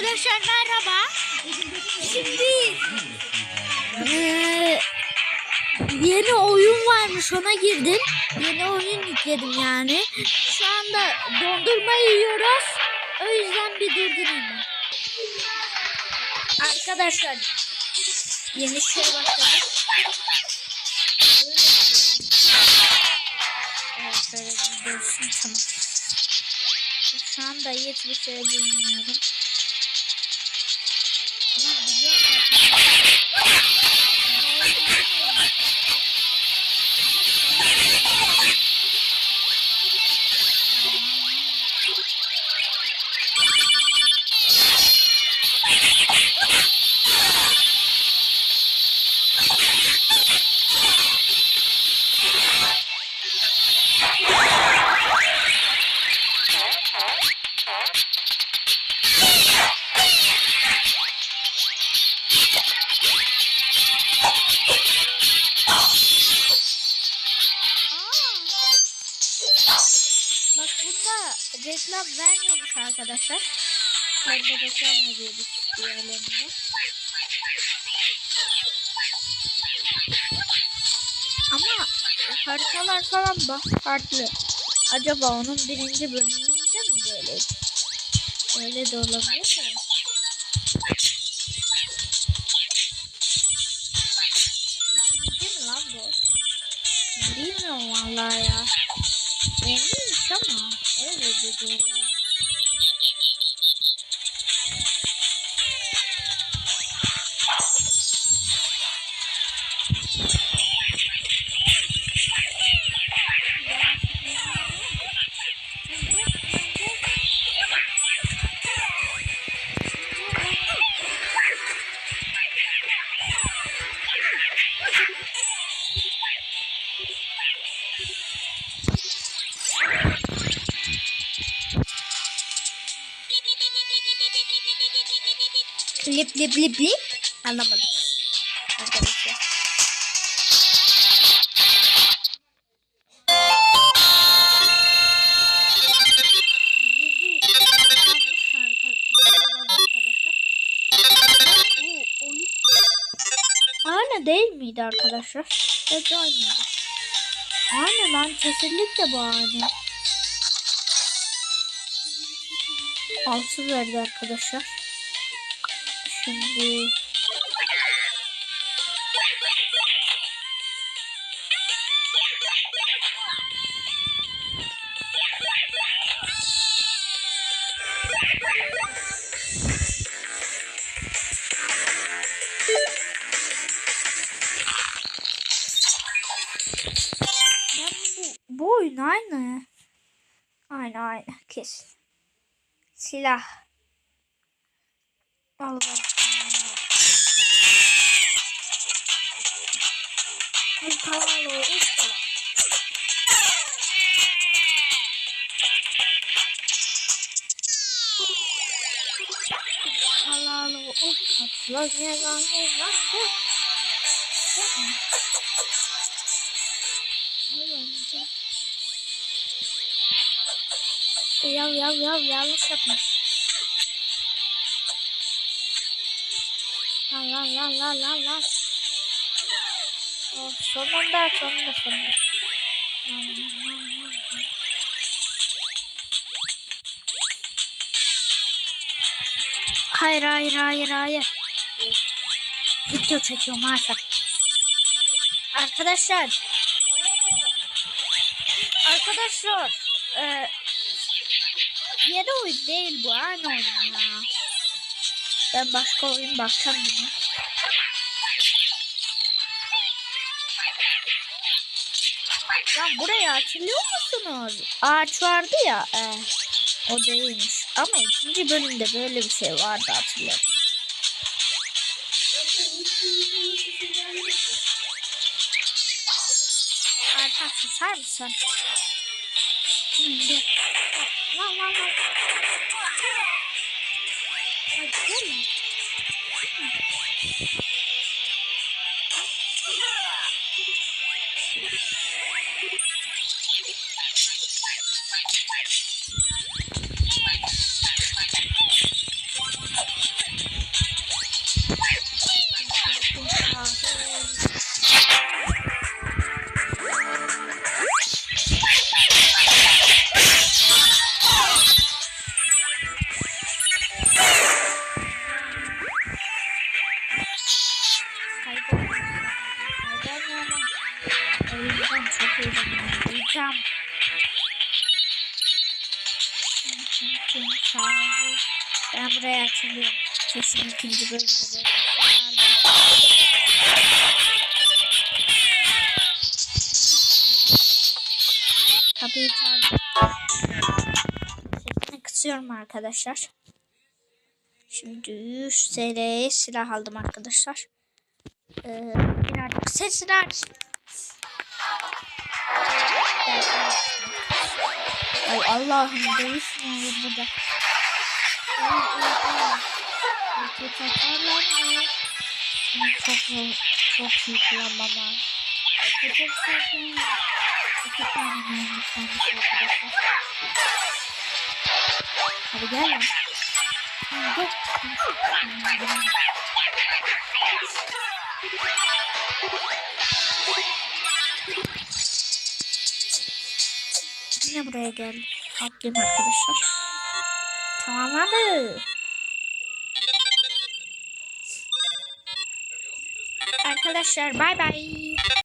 Arkadaşlar merhaba. Şimdi eee, yeni oyun varmış ona girdim. Yeni oyun yükledim yani. Şu anda dondurma yiyoruz. O yüzden bir durdurayım. Arkadaşlar yeni şey başladı. Şu anda hiçbir şey bilmiyorum. Tamam reklam vermiyormuş arkadaşlar. Ben de reklam veriyorduk diğerlerinde. Ama haritalar falan farklı. Acaba onun birinci bölümünde mi böyle? Öyle de olabilir mi? İkinci mi lan bu? Bilmiyorum vallahi ya. Eminim ama öyle dedi. Lip lip lip lip. Anlamadım. Arkadaşlar. Aynı değil miydi arkadaşlar? Evet aynıydı. Aynı lan kesinlikle bu aynı. Altı verdi arkadaşlar. Şimdi bu oyun aynı. Aynı aynı kesin. Silah. Allah. Halalı usta. Lan ne lan ne lan ne? Yav yav yav yanlış yapmış. Lan lan lan lan lan lan. Sonunda sonunda sonunda. Hayır hayır hayır hayır. Video çekiyorum artık. Arkadaşlar. Arkadaşlar. E, yeni oyun değil bu aynı oyun ya. Ben başka oyun bakacağım buna. Lan burayı hatırlıyor musunuz? Ağaç vardı ya. E, o değilmiş. Ama ikinci bölümde böyle bir şey vardı hatırlıyorum. Artan susar mısın? Lan lan Öleceğim çok öleceğim. Öleceğim. Ben buraya açılıyorum. Kesin ikinci bölümde. Kapıyı çaldım. Sesini kısıyorum arkadaşlar. Şimdi 100 TL'ye silah aldım arkadaşlar. Ee, birazcık sesler. Ay Allah'ım dövüş mü olur burada? Ay ay ay. Peki takarlar mı? Bunu çok zor, çok iyi kullanmam lazım. Peki çok sevdim. İki tane mermi kalmış arkadaşlar. Hadi gel lan. Hadi gel. Yine buraya geldim. Atlayayım arkadaşlar. Tamam abi. Arkadaşlar bay bay.